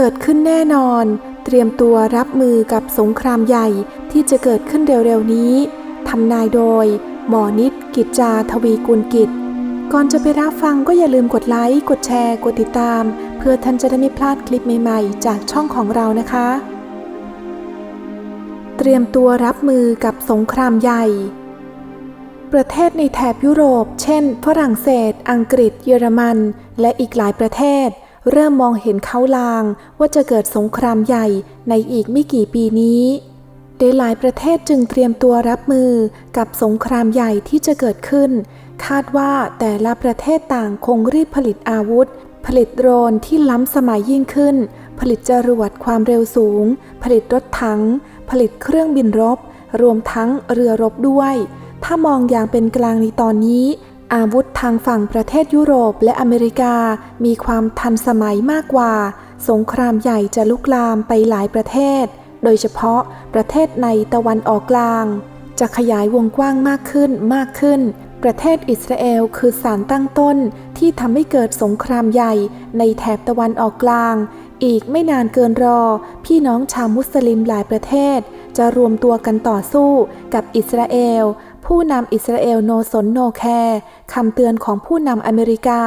เกิดขึ้นแน่นอน เตรียมตัวรับมือกับสงครามใหญ่ที่จะเกิดขึ้นเร็วๆนี้ทำนายโดย หมอนิดกิจจาทวีกุลกิจ ก่อนจะไปรับฟังก็อย่าลืมกดไลค์ กดแชร์ กดติดตาม เพื่อท่านจะได้ไม่พลาดคลิปใหม่ๆ จากช่องของเรานะคะ เตรียมตัวรับมือกับสงครามใหญ่ ประเทศในแถบยุโรป เช่น ฝรั่งเศส อังกฤษ เยอรมัน และอีกหลายประเทศ เริ่มมองเห็นเขาลางว่าจะเกิดสงครามใหญ่ในอีกไม่กี่ปีนี้โดยหลายประเทศจึงเตรียมตัวรับมือกับสงครามใหญ่ที่จะเกิดขึ้น คาดว่าแต่ละประเทศต่างคงรีบผลิตอาวุธ ผลิตโดรนที่ล้ำสมัยยิ่งขึ้น ผลิตจรวดความเร็วสูง ผลิตรถถัง ผลิตเครื่องบินรบ รวมทั้งเรือรบด้วย ถ้ามองอย่างเป็นกลางในตอนนี้ อาวุธทางฝั่งประเทศยุโรปและอเมริกา มีความทันสมัยมากกว่า สงครามใหญ่จะลุกลามไปหลายประเทศ โดยเฉพาะประเทศในตะวันออกกลาง จะขยายวงกว้างมากขึ้นมากขึ้น ประเทศอิสราเอลคือสารตั้งต้นที่ทำให้เกิดสงครามใหญ่ในแถบตะวันออกกลาง อีกไม่นานเกินรอ พี่น้องชาวมุสลิมหลายประเทศ จะรวมตัวกันต่อสู้กับอิสราเอล ผู้นำอิสราเอลโนสนโนแคร์คำเตือนของผู้นำอเมริกา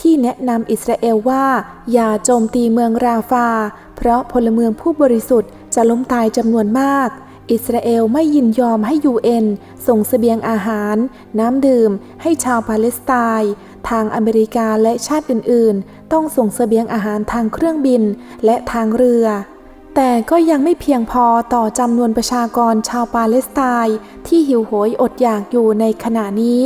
ที่แนะนำอิสราเอลว่า อย่าโจมตีเมืองราฟา เพราะพลเมืองผู้บริสุทธิ์จะล้มตายจำนวนมาก อิสราเอลไม่ยินยอมให้ยูเอ็นส่งเสบียงอาหาร น้ำดื่ม ให้ชาวปาเลสไตน์ทางอเมริกาและชาติอื่น ๆ ต้องส่งเสบียงอาหารทางเครื่องบินและทางเรือ แต่ก็ยังไม่เพียงพอต่อจำนวนประชากรชาวปาเลสไตน์ที่หิวโหยอดอยากอยู่ในขณะนี้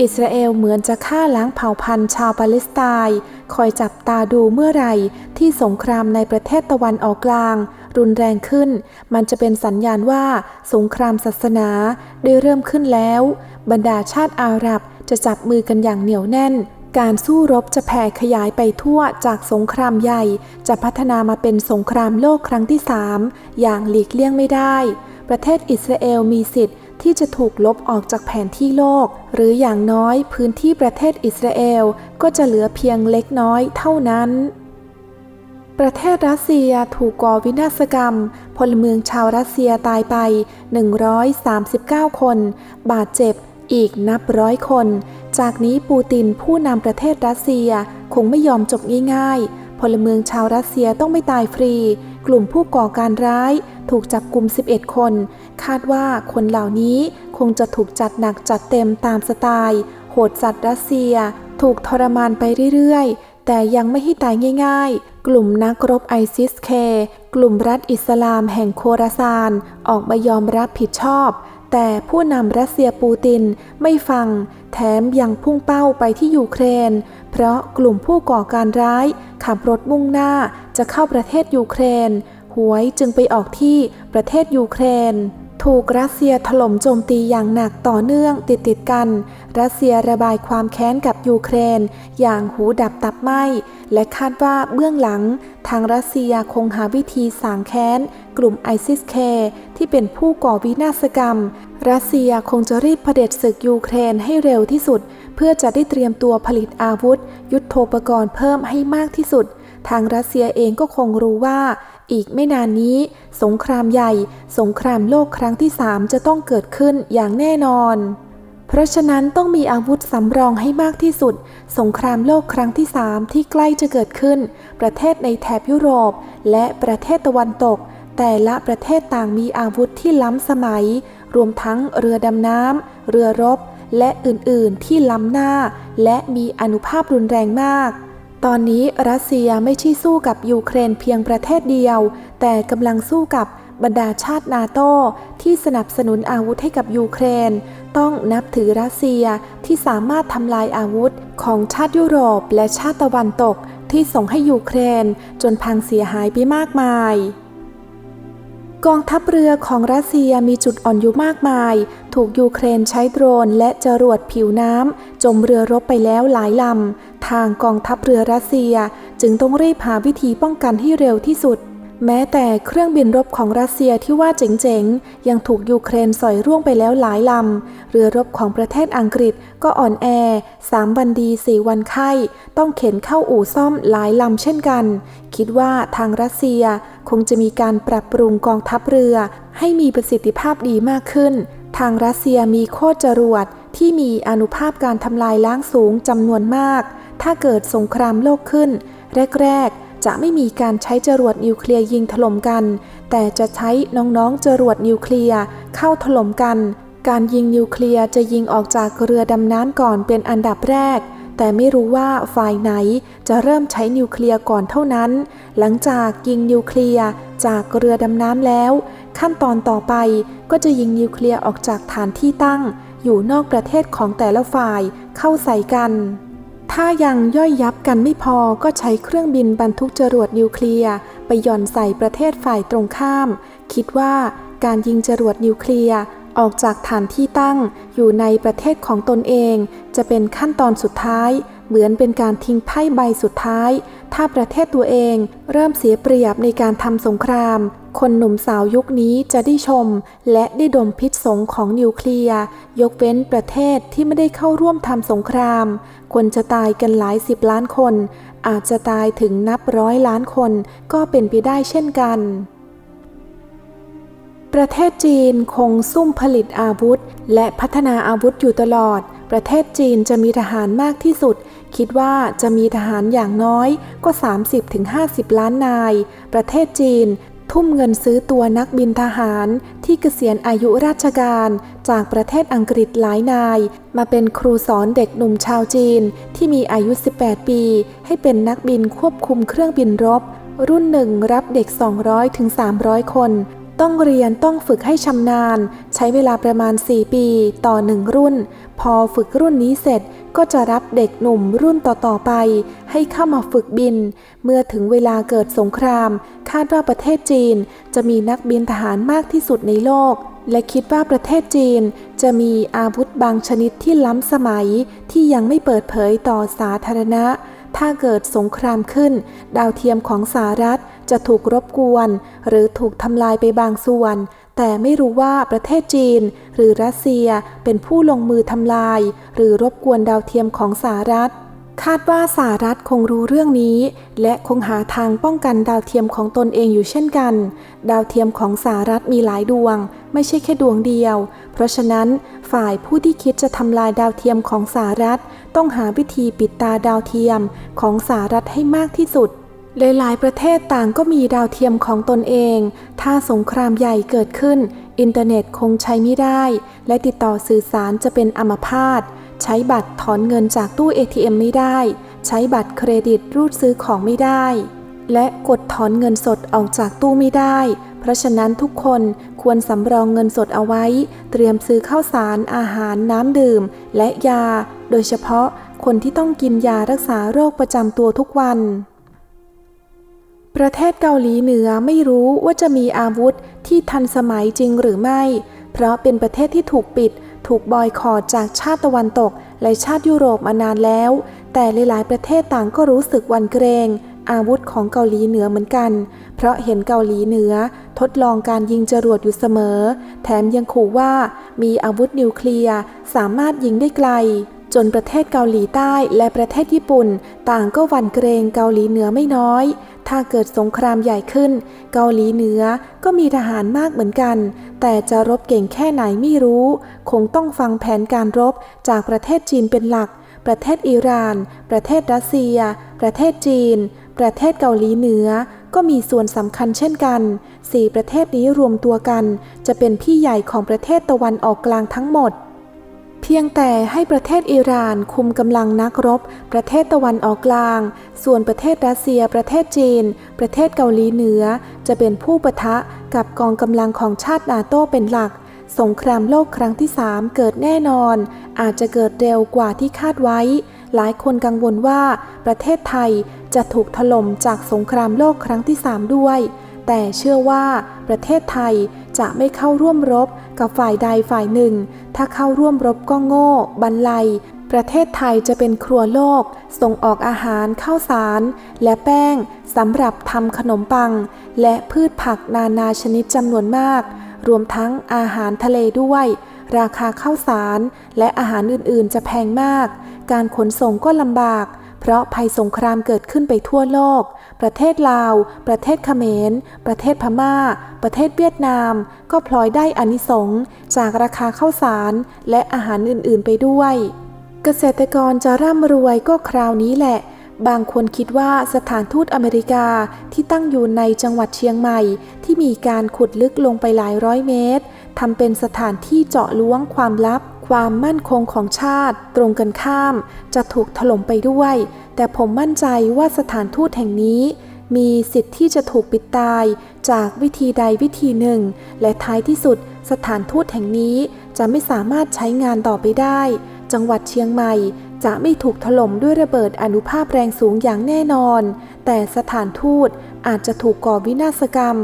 อิสราเอลเหมือนจะฆ่าล้างเผ่าพันธุ์ชาวปาเลสไตน์คอยจับตาดูเมื่อไหร่ที่สงครามในประเทศตะวันออกกลาง รุนแรงขึ้น มันจะเป็นสัญญาณว่าสงครามศาสนาได้เริ่มขึ้นแล้ว บรรดาชาติอาหรับจะจับมือกันอย่างเหนียวแน่น การสู้รบจะแผ่ขยายไปทั่วจากสงครามใหญ่ จะพัฒนามาเป็นสงครามโลกครั้งที่สามอย่างหลีกเลี่ยงไม่ได้ ประเทศอิสราเอลมีสิทธิ์ที่จะถูกลบออกจากแผนที่โลก หรืออย่างน้อยพื้นที่ประเทศอิสราเอลก็จะเหลือเพียงเล็กน้อยเท่านั้น ประเทศรัสเซียถูกก่อวินาศกรรม พลเมืองชาวรัสเซียตายไป 139 คน บาดเจ็บอีกนับร้อยคน จากนี้ปูตินผู้นำประเทศรัสเซียคงไม่ยอมจบง่ายๆ พลเมืองชาวรัสเซียต้องไม่ตายฟรี กลุ่มผู้ก่อการร้ายถูกจับกลุ่ม 11 คน คาดว่าคนเหล่านี้คงจะถูกจัดหนักจัดเต็มตามสไตล์ โหดจัดรัสเซีย ถูกทรมานไปเรื่อยๆ แต่ยังไม่ให้ตายง่าย ๆ กลุ่มนักรบไอซิสเค กลุ่มรัฐอิสลามแห่งโคราซาน ออกมายอมรับผิดชอบ แต่ผู้นำรัสเซียปูตินไม่ฟัง แถมยังพุ่งเป้าไปที่ยูเครน เพราะกลุ่มผู้ก่อการร้ายขับรถมุ่งหน้าจะเข้าประเทศยูเครน หวยจึงไปออกที่ประเทศยูเครน ถูกรัสเซียถล่มโจมตีอย่างหนักต่อเนื่องติดติดกัน รัสเซียระบายความแค้นกับยูเครน อย่างหูดับตับไหมและคาดว่าเบื้องหลัง ทางรัสเซียคงหาวิธีสางแค้น กลุ่มไอซิสเคที่เป็นผู้ก่อวินาศกรรม รัสเซียคงจะรีบเผด็จศึกยูเครนให้เร็วที่สุด เพื่อจะได้เตรียมตัวผลิตอาวุธ ยุทโธปกรณ์เพิ่มให้มากที่สุดทางรัสเซียเองก็คงรู้ว่า อีกไม่นานนี้ สงครามใหญ่ สงครามโลกครั้งที่สามจะต้องเกิดขึ้นอย่างแน่นอน เพราะฉะนั้นต้องมีอาวุธสำรองให้มากที่สุด สงครามโลกครั้งที่สามที่ใกล้จะเกิดขึ้น ประเทศในแถบยุโรป และประเทศตะวันตก แต่ละประเทศต่างมีอาวุธที่ล้ำสมัย รวมทั้งเรือดำน้ำเรือรบ และอื่นๆที่ล้ำหน้า และมีอนุภาพรุนแรงมาก ตอนนี้รัสเซียไม่ใช่สู้กับยูเครนเพียงประเทศเดียว แต่กำลังสู้กับบรรดาชาตินาโต้ที่สนับสนุนอาวุธให้กับยูเครน ต้องนับถือรัสเซียที่สามารถทำลายอาวุธของชาติยุโรปและชาติตะวันตกที่ส่งให้ยูเครนจนพังเสียหายไปมากมาย กองทัพเรือของรัสเซียมีจุดอ่อนอยู่มากมาย ถูกยูเครนใช้โดรนและจรวดผิวน้ำจมเรือรบไปแล้วหลายลำ ทางกองทัพเรือรัสเซียจึงต้องรีบหาวิธีป้องกันให้เร็วที่สุด แม้แต่เครื่องบินรบของรัสเซียที่ว่าเจ๋งๆ ยังถูกยูเครนสอยร่วงไปแล้วหลายลำ เรือรบของประเทศอังกฤษก็อ่อนแอสามวันดีสี่วันไข้ ต้องเข็นเข้าอู่ซ่อมหลายลำเช่นกัน คิดว่าทางรัสเซียคงจะมีการปรับปรุงกองทัพเรือ ให้มีประสิทธิภาพดีมากขึ้น ทางรัสเซียมีโคตรจรวดที่มีอนุภาพการทำลายล้างสูงจำนวนมาก ถ้าเกิดสงครามโลกขึ้น แรกๆ จะไม่มีการใช้จรวดนิวเคลียร์ยิงถล่มกัน แต่จะใช้น้องๆจรวดนิวเคลียร์เข้าถล่มกัน การยิงนิวเคลียร์จะยิงออกจากเรือดำน้ำก่อนเป็นอันดับแรก แต่ไม่รู้ว่าฝ่ายไหนจะเริ่มใช้นิวเคลียร์ก่อนเท่านั้น หลังจากยิงนิวเคลียร์จากเรือดำน้ำแล้ว ขั้นตอนต่อไปก็จะยิงนิวเคลียร์ออกจากฐานที่ตั้ง อยู่นอกประเทศของแต่ละฝ่ายเข้าใส่กัน ถ้ายังย่อยยับกันไม่พอก็ใช้เครื่องบินบรรทุกจรวดนิวเคลียร์ไปหย่อนใส่ประเทศฝ่ายตรงข้าม คิดว่าการยิงจรวดนิวเคลียร์ออกจากฐานที่ตั้งอยู่ในประเทศของตนเอง จะเป็นขั้นตอนสุดท้าย เหมือนเป็นการทิ้งไพ่ใบสุดท้าย ถ้าประเทศตัวเองเริ่มเสียเปรียบในการทำสงคราม คนหนุ่มสาวยุคนี้จะได้ชม และได้ดมพิษสงของนิวเคลียร์ ยกเว้นประเทศที่ไม่ได้เข้าร่วมทำสงคราม คนจะตายกันหลายสิบล้านคน อาจจะตายถึงนับร้อยล้านคนก็เป็นไปได้เช่นกัน ประเทศจีนคงซุ่มผลิตอาวุธ และพัฒนาอาวุธอยู่ตลอด ประเทศจีนจะมีทหารมากที่สุดคิดว่าจะมีทหารอย่างน้อยก็ 30-50 ล้านนาย ประเทศจีน ทุ่มเงินซื้อตัวนักบินทหารที่เกษียณอายุราชการจากประเทศอังกฤษหลายนาย มาเป็นครูสอนเด็กหนุ่มชาวจีนที่มีอายุ 18 ปี ให้เป็นนักบินควบคุมเครื่องบินรบ รุ่นหนึ่งรับเด็ก 200-300 คน ต้องเรียนต้องฝึกให้ชำนาญ ใช้เวลาประมาณ 4 ปี ต่อหนึ่งรุ่น พอฝึกรุ่นนี้เสร็จก็จะรับเด็กหนุ่มรุ่นต่อๆไป ให้เข้ามาฝึกบิน เมื่อถึงเวลาเกิดสงคราม คาดว่าประเทศจีน จะมีนักบินทหารมากที่สุดในโลก และคิดว่าประเทศจีน จะมีอาวุธบางชนิดที่ล้ำสมัยที่ยังไม่เปิดเผยต่อสาธารณะ ถ้าเกิดสงครามขึ้น ดาวเทียมของสหรัฐ จะถูกรบกวน หรือถูกทำลายไปบางส่วน แต่ไม่รู้ว่าประเทศจีน หรือรัสเซียเป็นผู้ลงมือทำลาย หรือรบกวนดาวเทียมของสหรัฐ คาดว่าสหรัฐคงรู้เรื่องนี้ และคงหาทางป้องกันดาวเทียมของตนเองอยู่เช่นกัน ดาวเทียมของสหรัฐมีหลายดวง ไม่ใช่แค่ดวงเดียว เพราะฉะนั้นฝ่ายผู้ที่คิดจะทำลายดาวเทียมของสหรัฐ ต้องหาวิธีปิดตาดาวเทียมของสหรัฐให้มากที่สุด หลายๆ ประเทศต่างก็มีดาวเทียมของตนเอง ถ้าสงครามใหญ่เกิดขึ้น อินเทอร์เน็ตคงใช้ไม่ได้ และติดต่อสื่อสารจะเป็นอัมพาต ใช้บัตรถอนเงินจากตู้ ATM ไม่ได้ ใช้บัตรเครดิตรูดซื้อของไม่ได้ และกดถอนเงินสดออกจากตู้ไม่ได้ เพราะฉะนั้นทุกคนควรสำรองเงินสดเอาไว้ เตรียมซื้อข้าวสารอาหารน้ำดื่ม และยา โดยเฉพาะคนที่ต้องกินยารักษาโรคประจำตัวทุกวัน ประเทศเกาหลีเหนือไม่รู้ว่าจะมีอาวุธที่ทันสมัยจริงหรือไม่ เพราะเป็นประเทศที่ถูกปิด ถูกบอยคอรจากชาติตะวันตก และชาติยุโรปมานานแล้ว แต่หลายๆประเทศต่างก็รู้สึกวันเกรง อาวุธของเกาหลีเหนือเหมือนกัน เพราะเห็นเกาหลีเหนือ ทดลองการยิงจรวดอยู่เสมอ แถมยังขู่ว่ามีอาวุธนิวเคลียร์สามารถยิงได้ไกล จนประเทศเกาหลีใต้และประเทศญี่ปุ่น ต่างก็หวั่นเกรงเกาหลีเหนือไม่น้อย ถ้าเกิดสงครามใหญ่ขึ้น เกาหลีเหนือก็มีทหารมากเหมือนกัน แต่จะรบเก่งแค่ไหนไม่รู้ คงต้องฟังแผนการรบจากประเทศจีนเป็นหลัก ประเทศอิหร่าน ประเทศรัสเซีย ประเทศจีน ประเทศเกาหลีเหนือก็มีส่วนสำคัญเช่นกันสี่ประเทศนี้รวมตัวกัน จะเป็นพี่ใหญ่ของประเทศตะวันออกกลางทั้งหมด พียงแต่ให้ประเทศอิหร่านคุมกำลังนักรบ ประเทศตะวันออกกลาง ส่วนประเทศรัสเซีย ประเทศจีน ประเทศเกาหลีเหนือ จะเป็นผู้ปะทะกับกองกำลังของชาตินาโต้เป็นหลัก สงครามโลกครั้งที่ 3 เกิดแน่นอน อาจจะเกิดเร็วกว่าที่คาดไว้ หลายคนกังวลว่าประเทศไทยจะถูกถล่มจากสงครามโลกครั้งที่ 3 ด้วย แต่เชื่อว่าประเทศไทยจะไม่เข้าร่วมรบกับฝ่ายใดฝ่ายหนึ่ง ถ้าเข้าร่วมรบก็โง่ บันไลประเทศไทยจะเป็นครัวโลก ส่งออกอาหารข้าวสาร และแป้งสำหรับทำขนมปัง และพืชผักนานาชนิดจำนวนมาก รวมทั้งอาหารทะเลด้วย ราคาข้าวสาร และอาหารอื่นๆ จะแพงมาก การขนส่งก็ลำบาก เพราะภัยสงครามเกิดขึ้นไปทั่วโลก ประเทศลาว ประเทศเขมร ประเทศพม่า ประเทศเวียดนาม ก็พลอยได้อานิสงส์จากราคาข้าวสารและอาหารอื่นๆไปด้วย เกษตรกรจะร่ำรวยก็คราวนี้แหละบางคนคิดว่าสถานทูตอเมริกาที่ตั้งอยู่ในจังหวัดเชียงใหม่ ที่มีการขุดลึกลงไปหลายร้อยเมตรทำเป็นสถานที่เจาะล้วงความลับ ความมั่นคงของชาติตรงกันข้าม จะถูกถล่มไปด้วย แต่ผมมั่นใจว่าสถานทูตแห่งนี้ มีสิทธิ์ที่จะถูกปิดตายจากวิธีใดวิธีหนึ่ง และท้ายที่สุด สถานทูตแห่งนี้จะไม่สามารถใช้งานต่อไปได้ จังหวัดเชียงใหม่จะไม่ถูกถล่มด้วยระเบิดอนุภาพแรงสูงอย่างแน่นอน แต่สถานทูตอาจจะถูกก่อวินาศกรรม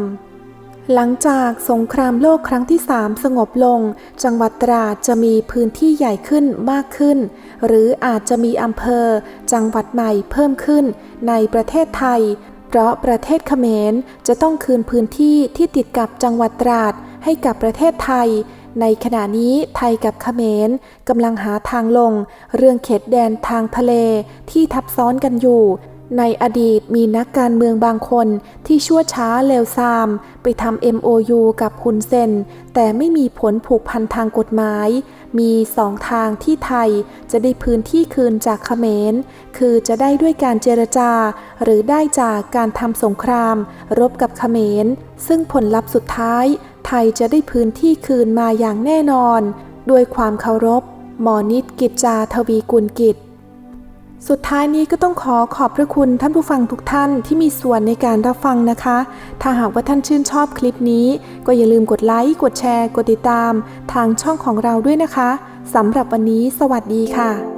หลังจากสงครามโลกครั้งที่ 3 สงบลง จังหวัดตราดจะมีพื้นที่ใหญ่ขึ้นมากขึ้น หรืออาจจะมีอำเภอ จังหวัดใหม่เพิ่มขึ้นในประเทศไทย เพราะประเทศเขมรจะต้องคืนพื้นที่ที่ติดกับจังหวัดตราดให้กับประเทศไทย ในขณะนี้ไทยกับเขมรกำลังหาทางลง เรื่องเขตแดนทางทะเลที่ทับซ้อนกันอยู่ ในอดีตมีนักการเมืองบางคนที่ชั่วช้าเลวทราม ไปทำ MOU กับฮุนเซน แต่ไม่มีผลผูกพันทางกฎหมาย มีสองทางที่ไทยจะได้พื้นที่คืนจากเขมร คือจะได้ด้วยการเจรจา หรือได้จากการทำสงคราม รบกับเขมร ซึ่งผลลัพธ์สุดท้าย ไทยจะได้พื้นที่คืนมาอย่างแน่นอน ด้วยความเคารพ หมอนิดกิจจาทวีกุลกิจ สุดท้ายนี้ก็ต้องขอขอบพระคุณท่านผู้ฟังทุกท่านที่มีส่วนในการรับฟังนะคะ ถ้าหากว่าท่านชื่นชอบคลิปนี้ ก็อย่าลืมกดไลค์ กดแชร์ กดติดตาม ทางช่องของเราด้วยนะคะสำหรับวันนี้ สวัสดีค่ะ